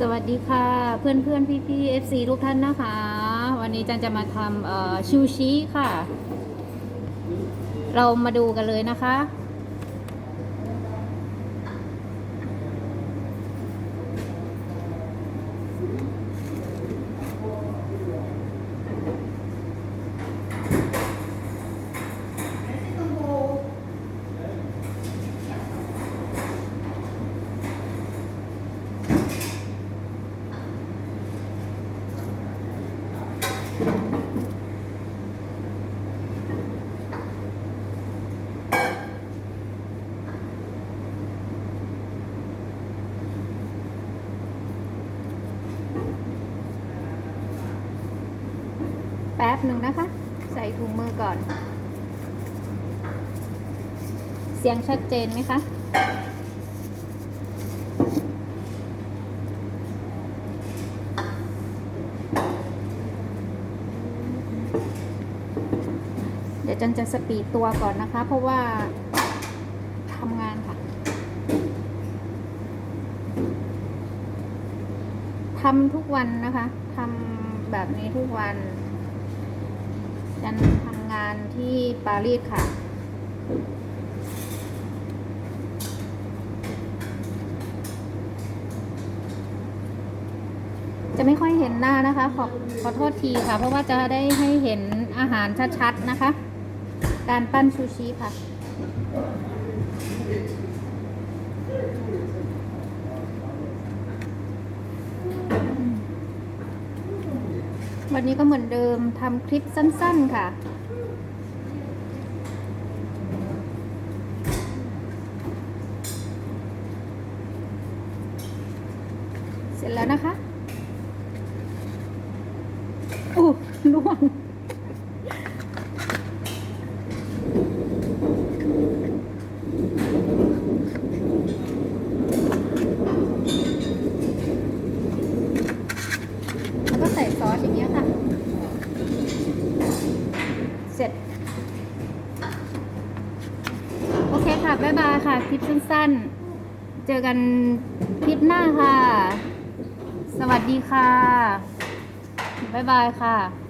สวัสดีค่ะเพื่อนเพื่อนพี่พี่เอฟซีทุกท่านนะคะ วันนี้จันจะมาทำชิวชูชิค่ะ เรามาดูกันเลยนะคะ แป๊บหนึ่งนะคะ ใส่ถุงมือก่อน เสียงชัดเจนไหมคะเดี๋ยวจันจะสปีดตัวก่อนนะคะ เพราะว่าทำงานค่ะทำทุกวันนะคะทำแบบนี้ทุกวัน จันทำงานที่ปารีสค่ะ จะไม่ค่อยเห็นหน้านะคะ ขอขอโทษทีค่ะ เพราะว่าจะได้ให้เห็นอาหารชัดๆนะคะ การปั้นซูชิค่ะ วันนี้ก็เหมือนเดิมทำคลิปสั้น ๆ ค่ะ เสร็จแล้วนะคะอู้ล่วง แล้วก็ใส่ซอสอย่างเงี้ยค่ะ เสร็จ โอเคค่ะ บ๊ายบายค่ะ คลิปสั้นๆ เจอกันคลิปหน้าค่ะ สวัสดีค่ะ บ๊ายบายค่ะ